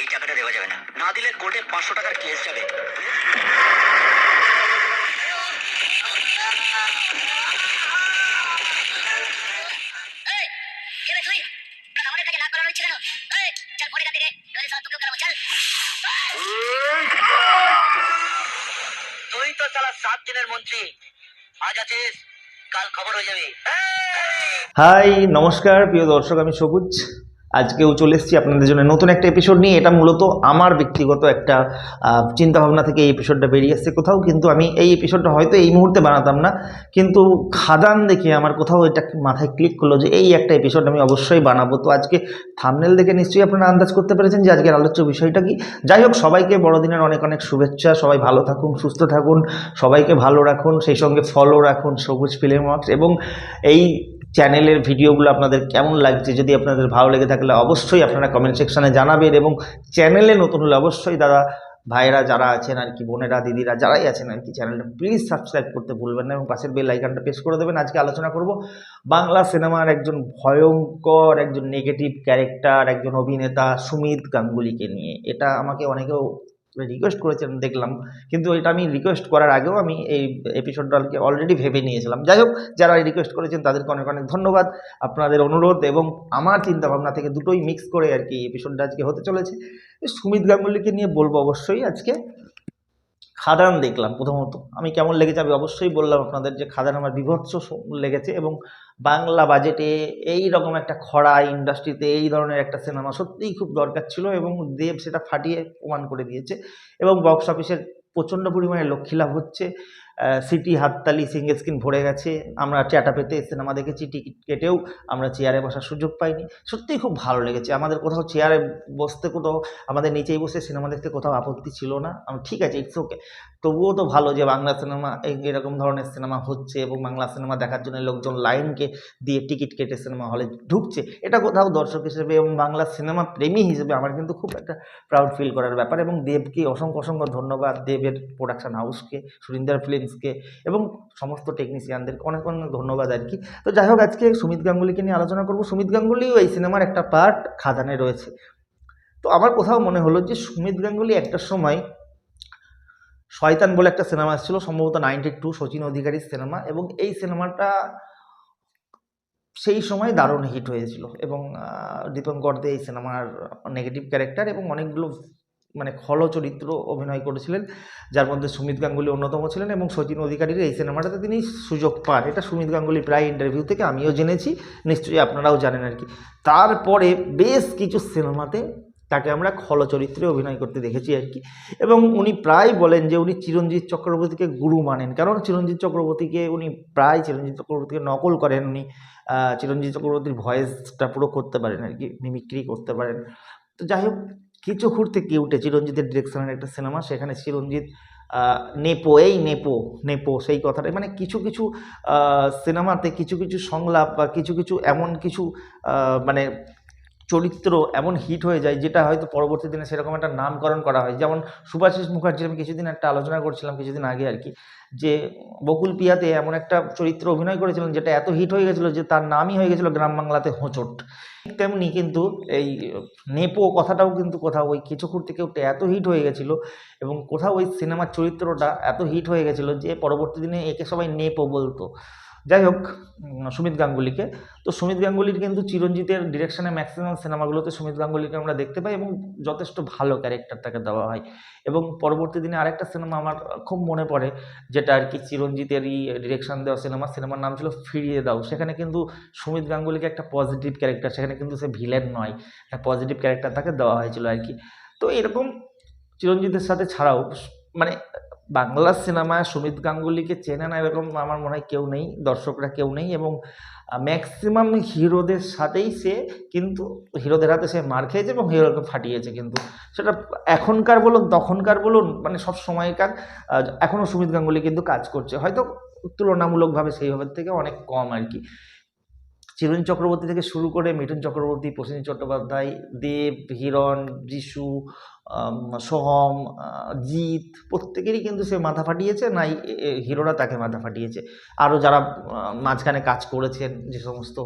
এই টাকাটা দেওয়া যাবে না। না দিলে কোর্টে পাঁচশো টাকার কেস যাবে। তুই? তো চালা সাত দিনের মন্ত্রী। আজ আছিস কাল খবর হয়ে যাবে। হাই নমস্কার প্রিয় দর্শক আমি সবুজ। আজকেও চলে এসেছি আপনাদের জন্য নতুন একটা এপিসোড নিয়ে। এটা মূলত আমার ব্যক্তিগত একটা চিন্তাভাবনা থেকে এই এপিসোডটা বেরিয়ে এসছে কোথাও, কিন্তু আমি এই এপিসোডটা হয়তো এই মুহূর্তে বানাতাম না। কিন্তু খাদান দেখে আমার কোথাও এটা মাথায় ক্লিক করল যে এই একটা এপিসোড আমি অবশ্যই বানাবো। তো আজকে থামনেল দেখে নিশ্চয়ই আপনারা আন্দাজ করতে পেরেছেন যে আজকের আলোচ্য বিষয়টা কি। যাই হোক, সবাইকে বড়দিনের অনেক অনেক শুভেচ্ছা। সবাই ভালো থাকুন, সুস্থ থাকুন, সবাইকে ভালো রাখুন, সেই সঙ্গে ফলো রাখুন সবুজ ফিল্ম এবং এই চ্যানেলের ভিডিওগুলো আপনাদের কেমন লাগছে? যদি আপনাদের ভালো লেগে থাকলে অবশ্যই আপনারা কমেন্ট সেকশনে জানাবেন এবং চ্যানেলে নতুন হলে অবশ্যই দাদা ভাইয়েরা যারা আছেন আর কি, বোনেরা, দিদিরা যারাই আছেন আর কি চ্যানেলটা প্লিজ সাবস্ক্রাইব করতে ভুলবেন না এবং পাশের বেল আইকনটা প্রেস করে দেবেন। আজকে আলোচনা করব বাংলা সিনেমার একজন ভয়ঙ্কর, একজন নেগেটিভ ক্যারেক্টার একজন অভিনেতা সুমিত গাঙ্গুলিকে নিয়ে। এটা আমাকে অনেকেও রিকোয়েস্ট করেছেন দেখলাম। কিন্তু এটা আমি রিকোয়েস্ট করার আগেও আমি এই এপিসোডটাকে অলরেডি ভেবে নিয়েছিলাম। যাই হোক, যারা রিকোয়েস্ট করেছেন, তাদেরকে অনেক অনেক ধন্যবাদ। আপনাদের অনুরোধ এবং আমার চিন্তাভাবনা থেকে দুটোই মিক্স করে আর কি এপিসোডটা আজকে হতে চলেছে। সুমিত গাঙ্গুলিকে নিয়ে বলব অবশ্যই আজকে। খাদান দেখলাম প্রথমত। আমি কেমন লেগেছে আমি অবশ্যই বললাম আপনাদের যে খাদান আমার বিভৎস লেগেছে এবং বাংলা বাজেটে এই রকম একটা খরা ইন্ডাস্ট্রিতে এই ধরনের একটা সিনেমা সত্যিই খুব দরকার ছিল এবং দেব সেটা ফাটিয়ে প্রমাণ করে দিয়েছে এবং বক্স অফিসের প্রচণ্ড পরিমাণে লক্ষ্মী লাভ হচ্ছে। সিটি হাততালি সিঙ্গেল স্ক্রিন ভরে গেছে। আমরা চ্যাটা পেতে সিনেমা দেখেছি, টিকিট কেটেও আমরা চেয়ারে বসার সুযোগ পাইনি। সত্যিই খুব ভালো লেগেছে। আমাদের কোথাও চেয়ারে বসতে কোথাও, আমাদের নিচেই বসে সিনেমা দেখতে কোথাও আপত্তি ছিল না। ঠিক আছে ইটস ওকে তবুও তো ভালো যে বাংলা সিনেমা এরকম ধরনের সিনেমা হচ্ছে এবং বাংলা সিনেমা দেখার জন্য লোকজন লাইনকে দিয়ে টিকিট কেটে সিনেমা হলে ঢুকছে। এটা কোথাও দর্শক হিসেবে এবং বাংলা সিনেমা প্রেমী হিসেবে আমার কিন্তু খুব একটা প্রাউড ফিল করার ব্যাপার এবং দেবকে অসংখ্য অসংখ্য ধন্যবাদ, দেবের প্রোডাকশন হাউসকে সুরিন্দার ফিল্মসকে এবং সমস্ত টেকনিশিয়ানদেরকে অনেক অনেক ধন্যবাদ আর কি। তো যাই হোক, আজকে সুমিত গাঙ্গুলিকে নিয়ে আলোচনা করব। সুমিত গাঙ্গুলিও এই সিনেমার একটা পার্ট খাদানে রয়েছে। তো আমার কোথাও মনে হলো যে সুমিত গাঙ্গুলি একটা সময় শয়তান বলে একটা সিনেমা ছিল সম্ভবত নাইনটি টু শচীন অধিকারীর সিনেমা এবং এই সিনেমাটা সেই সময় দারুণ হিট হয়েছিল এবং দীপঙ্কর দে এই সিনেমার নেগেটিভ ক্যারেক্টার এবং অনেকগুলো মানে খল চরিত্র অভিনয় করেছিলেন, যার মধ্যে সুমিত গাঙ্গুলি অন্যতম ছিলেন এবং সচিন অধিকারীর এই সিনেমাটাতে তিনি সুযোগ পান। এটা সুমিত গাঙ্গুলি প্রায় ইন্টারভিউ থেকে আমিও জেনেছি, নিশ্চয়ই আপনারাও জানেন আর কি তারপরে বেশ কিছু সিনেমাতে তাকে আমরা খল চরিত্রে অভিনয় করতে দেখেছি আর কি এবং উনি প্রায় বলেন যে উনি চিরঞ্জিত চক্রবর্তীকে গুরু মানেন। কারণ চিরঞ্জিত চক্রবর্তীকে উনি প্রায় চিরঞ্জিত চক্রবর্তীকে নকল করেন উনি। চিরঞ্জিত চক্রবর্তীর ভয়েসটা পুরো করতে পারেন আর কি মিমিক্রি করতে পারেন। তো যাই হোক কিছু ঘুরতে কি উঠে চিরঞ্জিতের ডিরেকশনের একটা সিনেমা সেখানে চিরঞ্জিত নেপো, এই নেপো নেপো, সেই কথাটাই। মানে কিছু কিছু সিনেমাতে কিছু কিছু সংলাপ বা কিছু কিছু এমন কিছু মানে চরিত্র এমন হিট হয়ে যায় যেটা হয়তো পরবর্তী দিনে সেরকম একটা নামকরণ করা হয়। যেমন সুভাষিস মুখার্জির আমি কিছুদিন একটা আলোচনা করছিলাম কিছুদিন আগে আর কি, যে বকুল পিয়াতে এমন একটা চরিত্র অভিনয় করেছিলেন যেটা এত হিট হয়ে গেছিল যে তার নামই হয়ে গেছিল গ্রাম বাংলাতে হোঁচট। তেমনি কিন্তু এই নেপো কথাটাও কিন্তু কোথাও ওই কিছুক্ষণ থেকে উঠে এত হিট হয়ে গেছিল এবং কোথাও ওই সিনেমার চরিত্রটা এত হিট হয়ে গেছিল যে পরবর্তী দিনে একে সবাই নেপো বলতো। যাই হোক সুমিত গাঙ্গুলিকে। তো সুমিত গাঙ্গুলির কিন্তু চিরঞ্জিতের ডিরেকশনে ম্যাক্সিমাম সিনেমাগুলোতে সুমিত গাঙ্গুলিকে আমরা দেখতে পাই এবং যথেষ্ট ভালো ক্যারেক্টার তাকে দেওয়া হয়। এবং পরবর্তী দিনে আরেকটা সিনেমা আমার খুব মনে পড়ে, যেটা আর কি চিরঞ্জিতেরই ডিরেকশন দেওয়া সিনেমা সিনেমার নাম ছিল ফিরিয়ে দাও। সেখানে কিন্তু সুমিত গাঙ্গুলিকে একটা পজিটিভ ক্যারেক্টার সেখানে কিন্তু সে ভিলেন নয়, একটা পজিটিভ ক্যারেক্টার তাকে দেওয়া হয়েছিল আর কি। তো এরকম চিরঞ্জিতের সাথে ছাড়াও মানে বাংলা সিনেমায় সুমিত গাঙ্গুলিকে চেনে না এরকম আমার মনে হয় কেউ নেই, দর্শকরা কেউ নেই এবং ম্যাক্সিমাম হিরোদের সাথেই সে কিন্তু হিরোদের হাতে সে মার খেয়েছে এবং হিরোকে ফাটিয়েছে কিন্তু। সেটা এখনকার বলুন, তখনকার বলুন মানে সব সময়কার এখনও সুমিত গাঙ্গুলি কিন্তু কাজ করছে। হয়তো তুলনামূলকভাবে সেইভাবে থেকে অনেক কম আর কি। চিরঞ্জীব চক্রবর্তী থেকে শুরু করে মিঠুন চক্রবর্তী, প্রসেনজিৎ চট্টোপাধ্যায়, দেব, হিরণ যিশু সোহম জিৎ, প্রত্যেকেরই কিন্তু সে মাথা ফাটিয়েছে। এ- হিরোরা তাকে মাথা ফাটিয়েছে। আরও যারা মাঝখানে কাজ করেছেন, যে সমস্ত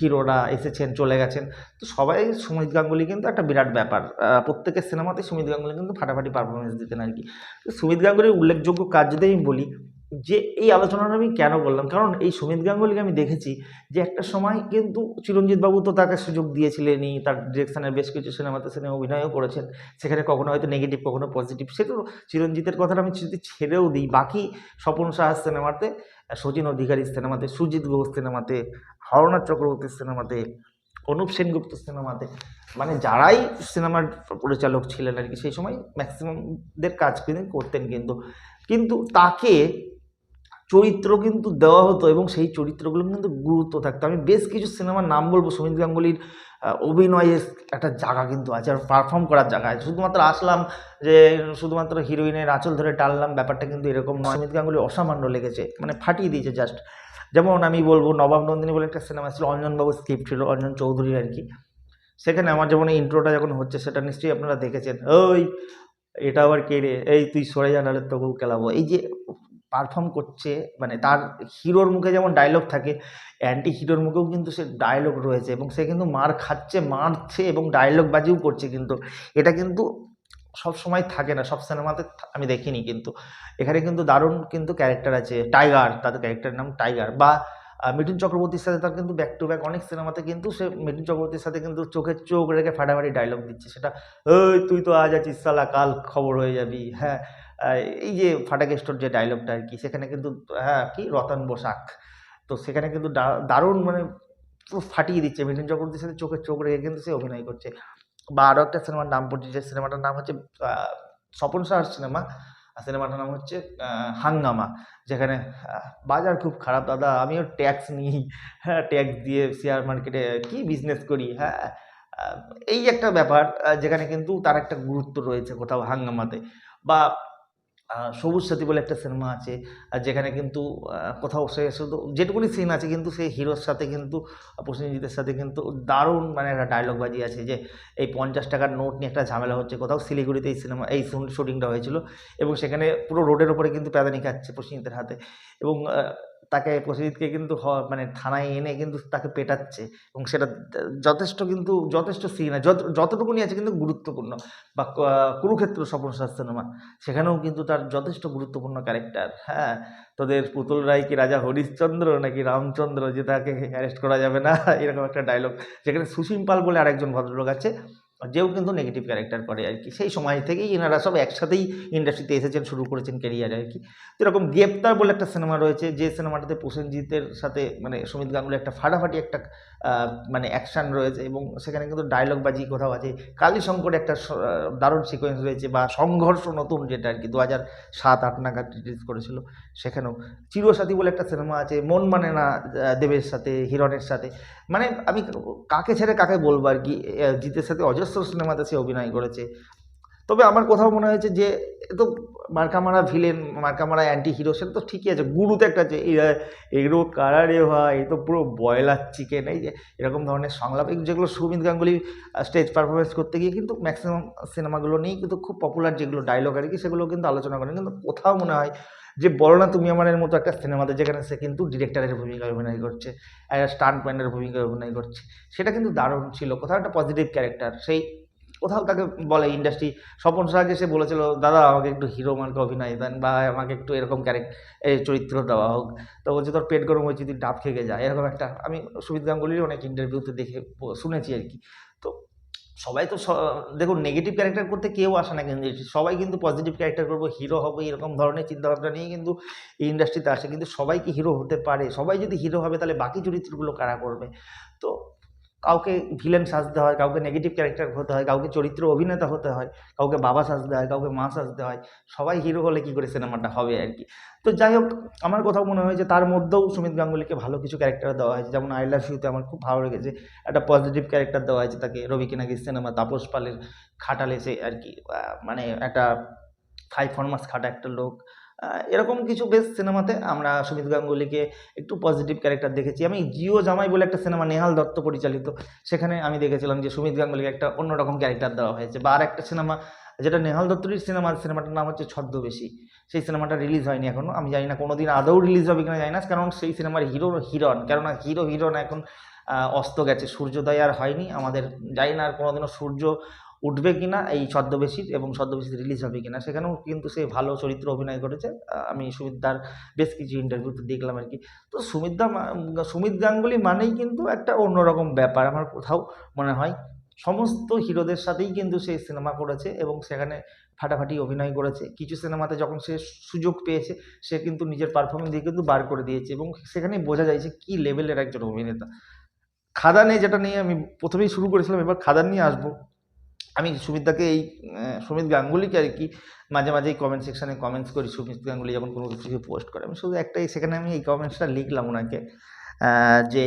হিরোরা এসেছেন, চলে গেছেন, তো সবাই সুমিত গাঙ্গুলি কিন্তু একটা বিরাট ব্যাপার। প্রত্যেকের সিনেমাতে সুমিত গাঙ্গুলি কিন্তু ফাটাফাটি পারফরমেন্স দিতেন আর কি। সুমিত গাঙ্গুলির উল্লেখযোগ্য কাজ যদি আমি বলি যে এই আলোচনাটা আমি কেন বললাম? কারণ এই সুমিত গাঙ্গুলিকে আমি দেখেছি যে একটা সময় কিন্তু চিরঞ্জিতবাবু তো তাকে সুযোগ দিয়েছিলেনই, তার ডিরেকশনের বেশ কিছু সিনেমাতে সিনেমা অভিনয়ও করেছেন, সেখানে কখনো হয়তো নেগেটিভ কখনো পজিটিভ সে তো চিরঞ্জিতের কথাটা আমি যদি ছেড়েও দিই, বাকি স্বপন সাহার সিনেমাতে, সচিন অধিকারীর সিনেমাতে, সুজিত ঘোষ সিনেমাতে, হরনাথ চক্রবর্তীর সিনেমাতে, অনুপ সেনগুপ্ত সিনেমাতে মানে যারাই সিনেমার পরিচালক ছিলেন আর কি, সেই সময় ম্যাক্সিমামদের কাজ কিন্তু করতেন কিন্তু। কিন্তু তাকে চরিত্র কিন্তু দেওয়া হতো এবং সেই চরিত্রগুলো কিন্তু গুরুত্ব থাকতো। আমি বেশ কিছু সিনেমার নাম বলব। সুমিত গাঙ্গুলির অভিনয়ের একটা জায়গা কিন্তু আছে আর পারফর্ম করার জায়গা আছে। শুধুমাত্র আসলাম যে, শুধুমাত্র হিরোইনের আঁচল ধরে টানলাম, ব্যাপারটা কিন্তু এরকম নয়। সুমিত গাঙ্গুলি অসামান্য লেগেছে মানে ফাটিয়ে দিয়েছে জাস্ট যেমন আমি বলব, নবাব নন্দিনী বলে একটা সিনেমা ছিল অঞ্জনবাবু স্ক্রিপ্ট ছিল, অঞ্জন চৌধুরী আর কি। সেখানে আমার যেমন ইন্ট্রোটা যখন হচ্ছে, সেটা নিশ্চয়ই আপনারা দেখেছেন। ওই, এটা আবার কে রে? এই তুই সরে যা, নাহলে তোকেও খেলাবো। এই যে পারফর্ম করছে মানে তার হিরোর মুখে যেমন ডায়লগ থাকে অ্যান্টি হিরোর মুখেও কিন্তু সে ডায়লগ রয়েছে এবং সে কিন্তু মার খাচ্ছে, মারছে এবং ডায়লগ বাজিও করছে কিন্তু। এটা কিন্তু সব সময় থাকে না, সব সিনেমাতে আমি দেখিনি কিন্তু। এখানে কিন্তু দারুণ কিন্তু ক্যারেক্টার আছে টাইগার তাদের ক্যারেক্টারের নাম টাইগার বা মিঠুন চক্রবর্তীর সাথে তার কিন্তু ব্যাক টু ব্যাক অনেক সিনেমাতে কিন্তু সে মিঠুন চক্রবর্তীর সাথে কিন্তু চোখে চোখ রেখে ফাটাফাটি ডায়লগ দিচ্ছে। সেটা ওই তুই তো আজ আছিস সালা কাল খবর হয়ে যাবি। হ্যাঁ এই যে ফাটাকেস্টোর যে ডায়লগটা আর কি, সেখানে কিন্তু হ্যাঁ কি রতন বসাক। তো সেখানে কিন্তু দারুণ মানে ফাটিয়ে দিচ্ছে। মিঠুন চক্রবর্তীর সাথে চোখে চোখ রেখে কিন্তু সে অভিনয় করছে। বা আরও একটা সিনেমার নাম পড়ছে, যে সিনেমাটার নাম হচ্ছে স্বপন সাহার সিনেমা। সিনেমাটার নাম হচ্ছে হাঙ্গামা। যেখানে বাজার খুব খারাপ, দাদা, আমিও ট্যাক্স নিই। হ্যাঁ ট্যাক্স দিয়ে শেয়ার মার্কেটে কি বিজনেস করি হ্যাঁ? এই একটা ব্যাপার যেখানে কিন্তু তার একটা গুরুত্ব রয়েছে কোথাও হাঙ্গামাতে। বা সবুজ সাথী বলে একটা সিনেমা আছে, আর যেখানে কিন্তু কোথাও সে শুধু, যেটুকুনি সিন আছে কিন্তু সেই হিরোর সাথে কিন্তু, প্রসেনজিতের সাথে কিন্তু দারুণ মানে একটা ডায়লগবাজি আছে যে, এই পঞ্চাশ টাকার নোট নিয়ে একটা ঝামেলা হচ্ছে কোথাও, শিলিগুড়িতে এই সিনেমা এই শুটিংটা হয়েছিল। এবং সেখানে পুরো রোডের ওপরে কিন্তু প্যাদানি খাচ্ছে প্রসেনজিতের হাতে। এবং তাকে প্রসেনজিৎকে কিন্তু মানে থানায় এনে কিন্তু তাকে পেটাচ্ছে এবং সেটা যথেষ্ট কিন্তু, যথেষ্ট সিন যত, যতটুকুনি আছে কিন্তু গুরুত্বপূর্ণ। বা কুরুক্ষেত্র স্বপন সিনেমা, সেখানেও কিন্তু তার যথেষ্ট গুরুত্বপূর্ণ ক্যারেক্টার। হ্যাঁ তোদের পুতুল রায় কি রাজা হরিশ্চন্দ্র নাকি রামচন্দ্র যে তাকে অ্যারেস্ট করা যাবে না? এরকম একটা ডায়লগ যেখানে সুসীম পাল বলে আরেকজন ভদ্রলোক আছে যেও কিন্তু নেগেটিভ ক্যারেক্টার করে আর কি। সেই সময় থেকেই এনারা সব একসাথেই ইন্ডাস্ট্রিতে এসেছেন, শুরু করেছেন ক্যারিয়ারে আর কি। এরকম গ্রেপ্তার বলে একটা সিনেমা রয়েছে, যে সিনেমাটাতে প্রসেনজিতের সাথে মানে সুমিত গাঙ্গুলি একটা ফাটাফাটি একটা মানে অ্যাকশান রয়েছে এবং সেখানে কিন্তু ডায়লগ বাজি কোথাও আছে। কালী শঙ্করে একটা দারুণ সিকোয়েন্স রয়েছে বা সংঘর্ষ নতুন যেটা আর কি দু হাজার সাত, আট নাগাদ রিলিজ করেছিল সেখানেও। চিরসাথী বলে একটা সিনেমা আছে, মন মানে না দেবের সাথে, হিরণের সাথে। মানে আমি কাকে ছেড়ে কাকে বলব আর কি জিতের সাথে অজস্র সিনেমাতে সে অভিনয় করেছে। তবে আমার কোথাও মনে হয়েছে যে তো মার্কামারা ভিলেন মার্কামারা অ্যান্টি হিরো সেটা তো ঠিকই আছে। গুরুতে একটা আছে এগুলো কারা রে ভাই? এ তো পুরো বয়লার চিকেন, এই যে এরকম ধরনের সংলাপ যেগুলো সুমিত গাঙ্গুলি স্টেজ পারফরমেন্স করতে গিয়ে কিন্তু ম্যাক্সিমাম সিনেমাগুলো নিয়েই কিন্তু খুব পপুলার যেগুলো ডায়লগ আর কি, সেগুলো কিন্তু আলোচনা করেন। কিন্তু কোথাও মনে হয় যে বলো না তুমি আমাদের মতো একটা সিনেমাতে যেখানে সে কিন্তু ডিরেক্টরের ভূমিকায় অভিনয় করছে স্টান্টম্যানের ভূমিকায় অভিনয় করছে, সেটা কিন্তু দারুণ ছিল। কোথাও একটা পজিটিভ ক্যারেক্টার সেই কোথাও তাকে বলে ইন্ডাস্ট্রি স্বপন সাহাকে সে বলেছিল, দাদা, আমাকে একটু হিরো মার্কে অভিনয় দেন বা আমাকে একটু এরকম ক্যারেক্ট চরিত্র দেওয়া হোক। তো বলছে, তোর পেট গরম হয়েছে, তুই ডাব খেয়ে যা। এরকম একটা, আমি সুমিত গাঙ্গুলির অনেক ইন্টারভিউতে দেখে শুনেছি আর কি। সবাই তো দেখুন নেগেটিভ ক্যারেক্টার করতে কেউ আসে না কিন্তু, সবাই কিন্তু পজিটিভ ক্যারেক্টার করব হিরো হবে, এরকম ধরনের চিন্তাভাবনা নিয়ে কিন্তু এই ইন্ডাস্ট্রিতে আসে। কিন্তু সবাই কি হিরো হতে পারে? সবাই যদি হিরো হবে তাহলে বাকি চরিত্রগুলো কারা করবে? তো কাউকে ভিলেন সাজতে হয়, কাউকে নেগেটিভ ক্যারেক্টার হতে হয়, কাউকে চরিত্র অভিনেতা হতে হয়, কাউকে বাবা সাজতে হয়, কাউকে মা সাজতে হয়, সবাই হিরো হলে কি করে সিনেমাটা হবে আর কি? তো যাই হোক, আমার কোথাও মনে হয় যে তার মধ্যেও সুমিত গাঙ্গুলিকে ভালো কিছু ক্যারেক্টার দেওয়া হয়েছে, যেমন আই লাভ ইউতে আমার খুব ভালো লেগেছে, একটা পজিটিভ ক্যারেক্টার দেওয়া হয়েছে তাকে, রবি কিনাকি সিনেমা তাপস পালের খাটালে সে আর কি মানে একটা ফাইভ ফরমাস খাটা একটা লোক এরকম কিছু বেশ সিনেমাতে আমরা সুমিত গাঙ্গুলিকে একটু পজিটিভ ক্যারেক্টার দেখেছি। আমি জিও জামাই বলে একটা সিনেমা নেহাল দত্ত পরিচালিত, সেখানে আমি দেখেছিলাম যে সুমিত গাঙ্গুলিকে একটা অন্যরকম ক্যারেক্টার দেওয়া হয়েছে। বা আর একটা সিনেমা, যেটা নেহাল দত্তরই সিনেমা, সিনেমাটার নাম হচ্ছে ছদ্মবেশী। সেই সিনেমাটা রিলিজ হয়নি এখনও আমি জানি না কোনোদিন আদৌ রিলিজ হবে কিনা, জানি না। কারণ সেই সিনেমার হিরো হিরন কেননা হিরো হিরোন এখন অস্ত গেছে। সূর্যোদয় আর হয়নি। আমাদের জানি না আর কোনোদিনও সূর্য উঠবে কিনা, এই ছদ্মবেশীর এবং ছদ্মবেশী রিলিজ হবে কিনা, সেখানেও কিন্তু সে ভালো চরিত্র অভিনয় করেছে। আমি সুমিতদার বেশ কিছু ইন্টারভিউতে দেখলাম আর কি তো সুমিতদা সুমিত গাঙ্গুলি মানেই কিন্তু একটা অন্যরকম ব্যাপার, আমার কোথাও মনে হয়। সমস্ত হিরোদের সাথেই কিন্তু সে সিনেমা করেছে এবং সেখানে ফাটাফাটি অভিনয় করেছে। কিছু সিনেমাতে যখন সে সুযোগ পেয়েছে, সে কিন্তু নিজের পারফরমেন্স দিয়ে কিন্তু বার করে দিয়েছে এবং সেখানেই বোঝা যায় যে কী লেভেলের একজন অভিনেতা। খাদানে যেটা নিয়ে আমি প্রথমেই শুরু করেছিলাম, এবার খাদান নিয়ে আসব। আমি সুমিতদাকে এই সুমিত গাঙ্গুলিকে আর কি মাঝে মাঝে এই কমেন্ট সেকশানে কমেন্টস করি। সুমিত গাঙ্গুলি যখন কোনো কিছু পোস্ট করে, আমি শুধু একটাই, সেখানে আমি এই কমেন্টসটা লিখলাম ওনাকে যে,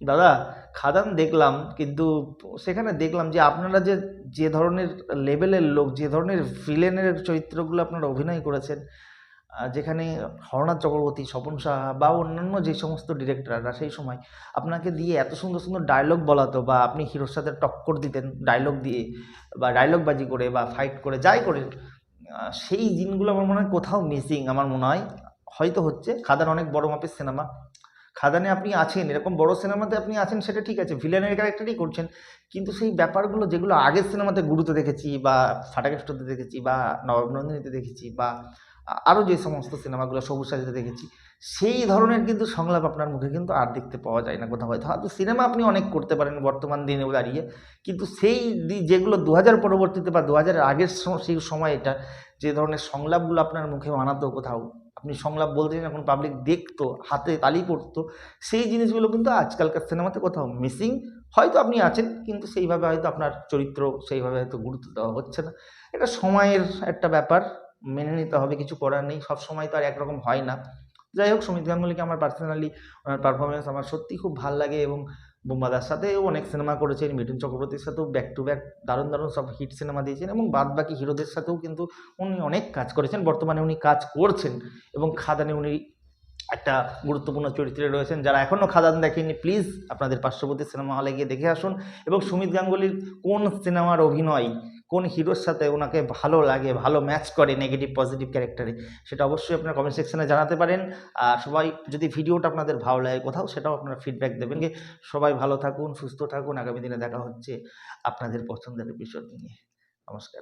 দাদা, খাদান দেখলাম, কিন্তু সেখানে দেখলাম যে আপনারা যে যে ধরনের লেভেলের লোক, যে ধরনের ভিলেনের চরিত্রগুলো আপনারা অভিনয় করেছেন যেখানে হরনাথ চক্রবর্তী, স্বপন সাহা বা অন্যান্য যে সমস্ত ডিরেক্টররা সেই সময় আপনাকে দিয়ে এত সুন্দর সুন্দর ডায়লগ বলাতো বা আপনি হিরোর সাথে টক্কর দিতেন ডায়লগ দিয়ে বা ডায়লগ বাজি করে বা ফাইট করে যাই করে সেই দিনগুলো আমার মনে হয় কোথাও মিসিং আমার মনে হয়। হয়তো হচ্ছে, খাদান অনেক বড় মাপের সিনেমা খাদানে আপনি আছেন, এরকম বড় সিনেমাতে আপনি আছেন, সেটা ঠিক আছে ভিলেনের ক্যারেক্টারই করছেন, কিন্তু সেই ব্যাপারগুলো যেগুলো আগের সিনেমাতে গুরুতে দেখেছি বা ফাটাকেষ্টতে দেখেছি বা নবাবনন্দিনীতে দেখেছি বা আরও যে সমস্ত সিনেমাগুলো সবুজ সাথীতে দেখেছি, সেই ধরনের কিন্তু সংলাপ আপনার মুখে কিন্তু আর দেখতে পাওয়া যায় না কোথাও। হয়তো হয়তো সিনেমা আপনি অনেক করতে পারেন বর্তমান দিনে দাঁড়িয়ে, কিন্তু সেই যেগুলো দু হাজার পরবর্তীতে বা দু হাজার আগের সেই সময়টা, যে ধরনের সংলাপগুলো আপনার মুখে মানাতো কোথাও, আপনি সংলাপ বলতেন এখন পাবলিক দেখতো, হাতে তালি পড়তো, সেই জিনিসগুলো কিন্তু আজকালকার সিনেমাতে কোথাও মিসিং হয়তো আপনি আছেন, কিন্তু সেইভাবে হয়তো আপনার চরিত্র সেইভাবে হয়তো গুরুত্ব দেওয়া হচ্ছে না। এটা সময়ের একটা ব্যাপার। মেনে নিতে হবে, কিছু করার নেই, সব সময় তো আর একরকম হয় না। যাই হোক, সুমিত গাঙ্গুলিকে আমার পার্সোনালি ওনার পারফরমেন্স আমার সত্যি খুব ভালো লাগে এবং বোম্বাদার সাথেও অনেক সিনেমা করেছেন, মিঠুন চক্রবর্তীর সাথেও ব্যাক টু ব্যাক দারুণ দারুণ সব হিট সিনেমা দিয়েছেন এবং বাদ বাকি হিরোদের সাথেও কিন্তু উনি অনেক কাজ করেছেন। বর্তমানে উনি কাজ করছেন এবং খাদানে উনি একটা গুরুত্বপূর্ণ চরিত্রে রয়েছেন। যারা এখনও খাদান দেখেননি প্লিজ আপনাদের পার্শ্ববর্তী সিনেমা হলে গিয়ে দেখে আসুন এবং সুমিত গাঙ্গুলির কোন সিনেমার অভিনয় কোন হিরোর সাথে ওনাকে ভালো লাগে, ভালো ম্যাচ করে নেগেটিভ পজিটিভ ক্যারেক্টারে সেটা অবশ্যই আপনার কমেন্ট সেকশানে জানাতে পারেন। আর সবাই যদি ভিডিওটা আপনাদের ভালো লাগে কোথাও, সেটাও আপনারা ফিডব্যাক দেবেন সবাই ভালো থাকুন, সুস্থ থাকুন। আগামী দিনে দেখা হচ্ছে আপনাদের পছন্দের বিষয় নিয়ে। নমস্কার।